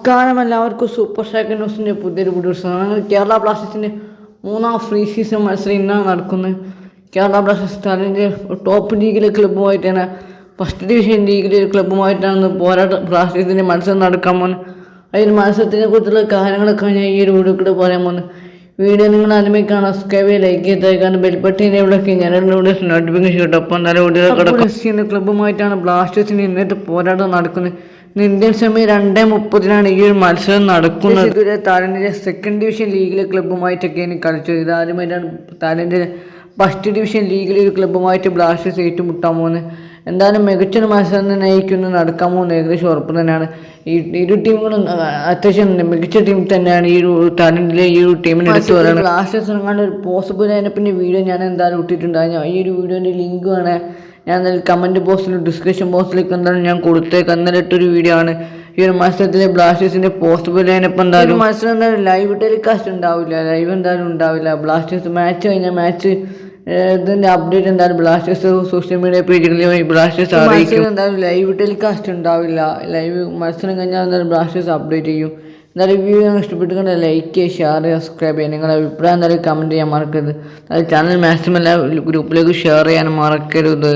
നമസ്കാരം എല്ലാവർക്കും സൂപ്പർ ഷാക്കൻ ന്യൂസിന്റെ പുതിയൊരു പുതിയ കേരള ബ്ലാസ്റ്റേഴ്സിന്റെ മൂന്നാം ഫ്രീ സീസൺ മത്സരം ഇന്നാണ് നടക്കുന്നത്. കേരള ബ്ലാസ്റ്റേഴ്സ് അതിന്റെ ടോപ്പ് ലീഗിലെ ക്ലബ്ബുമായിട്ടാണ് ഫസ്റ്റ് ഡിവിഷൻ ലീഗിലെ ഒരു ക്ലബ്ബുമായിട്ടാണ് പോരാട്ട ബ്ലാസ്റ്റേഴ്സിന്റെ മത്സരം നടക്കാൻ പോകുന്നത് അതിന് മത്സരത്തിനെ കുറിച്ചുള്ള കാര്യങ്ങളൊക്കെ ഞാൻ ഈ ഒരു വീഡിയോ കൂടെ പറയാൻ പോകുന്നത് വീഡിയോ നിങ്ങൾ ആദ്യമേ കാണാൻ സബ്സ്ക്രൈബ് ലൈക്ക് ചെയ്തേക്കാണ് കാരണം ബെൽബട്ടിനെ ഇവിടെയൊക്കെ ഞാനിവിടെ നോട്ടിഫിക്കേഷൻ കിട്ടും അപ്പം നല്ല വീഡിയോ ക്ലബ്ബുമായിട്ടാണ് ബ്ലാസ്റ്റേഴ്സിന് ഇന്നത്തെ പോരാട്ടം നടക്കുന്നത്. ഇന്ത്യൻ സമയം രണ്ടേ മുപ്പതിനാണ് ഈ ഒരു മത്സരം നടക്കുന്നത്. ഇതുവരെ താരന്റെ സെക്കൻഡ് ഡിവിഷൻ ലീഗിലെ ക്ലബ്ബുമായിട്ടൊക്കെയാണ് കളിച്ചത്. ഇതാദ്യമായിട്ടാണ് താരന്റെ ഫസ്റ്റ് ഡിവിഷൻ ലീഗിൽ ഒരു ക്ലബ്ബുമായിട്ട് ബ്ലാസ്റ്റേഴ്സ് ഏറ്റുമുട്ടാൻ പോകുന്നത് എന്തായാലും മികച്ചൊരു മത്സരം തന്നെ ആയിരിക്കും നടക്കാൻ പോകുന്നത് ഏകദേശം ഉറപ്പ് തന്നെയാണ്. ഈ ഇരു ടീമുകളും അത്യാവശ്യം മികച്ച ടീം തന്നെയാണ് ഈ ഒരു ടാലന്റിലെ ഈ ഒരു ടീമിന് എടുത്തു പറയുന്നത് ബ്ലാസ്റ്റേഴ്സ് ഇറങ്ങാണ്ട് ഒരു പോസിബിൾ അതിനെപ്പിന്നെ വീഡിയോ ഞാൻ എന്തായാലും ഇട്ടിട്ടുണ്ടായിരുന്നു ഈ ഒരു വീഡിയോന്റെ ലിങ്ക് വേണേ. ഞാൻ എന്തായാലും കമന്റ് ബോക്സിലും ഡിസ്ക്രിപ്ഷൻ ബോക്സിലേക്ക് എന്തായാലും ഞാൻ കൊടുത്തേക്ക്. അന്നേരം ഇട്ടൊരു വീഡിയോ ആണ്. ഈ ഒരു മത്സരത്തിലെ ബ്ലാസ്റ്റേഴ്സിന്റെ പോസിബിൾ ലൈനപ്പ് എന്തായാലും മത്സരം എന്തായാലും ലൈവ് ടെലികാസ്റ്റ് ഉണ്ടാവില്ല. ലൈവ് എന്തായാലും ഉണ്ടാവില്ല. ബ്ലാസ്റ്റേഴ്സ് മാച്ച് കഴിഞ്ഞാൽ മാച്ച് ഇതിന്റെ അപ്ഡേറ്റ് എന്തായാലും ബ്ലാസ്റ്റേഴ്സ് സോഷ്യൽ മീഡിയ പേജുകളിൽ ബ്ലാസ്റ്റേഴ്സ് അറിയിക്കും. എന്തായാലും ലൈവ് ടെലികാസ്റ്റ് ഉണ്ടാവില്ല. ലൈവ് മത്സരം കഴിഞ്ഞാൽ എന്തായാലും ബ്ലാസ്റ്റേഴ്സ് അപ്ഡേറ്റ് ചെയ്യും. എന്തായാലും വീഡിയോ ഇഷ്ടപ്പെട്ടുകൊണ്ട് ലൈക്ക് ചെയ്യുക ഷെയർ ചെയ്യുക സബ്സ്ക്രൈബ് ചെയ്യുക. നിങ്ങളുടെ അഭിപ്രായം എന്തായാലും കമന്റ് ചെയ്യാൻ മറക്കരുത്. അതായത് ചാനൽ മാക്സിമം എല്ലാ ഗ്രൂപ്പിലേക്ക് ഷെയർ ചെയ്യാൻ മറക്കരുത്.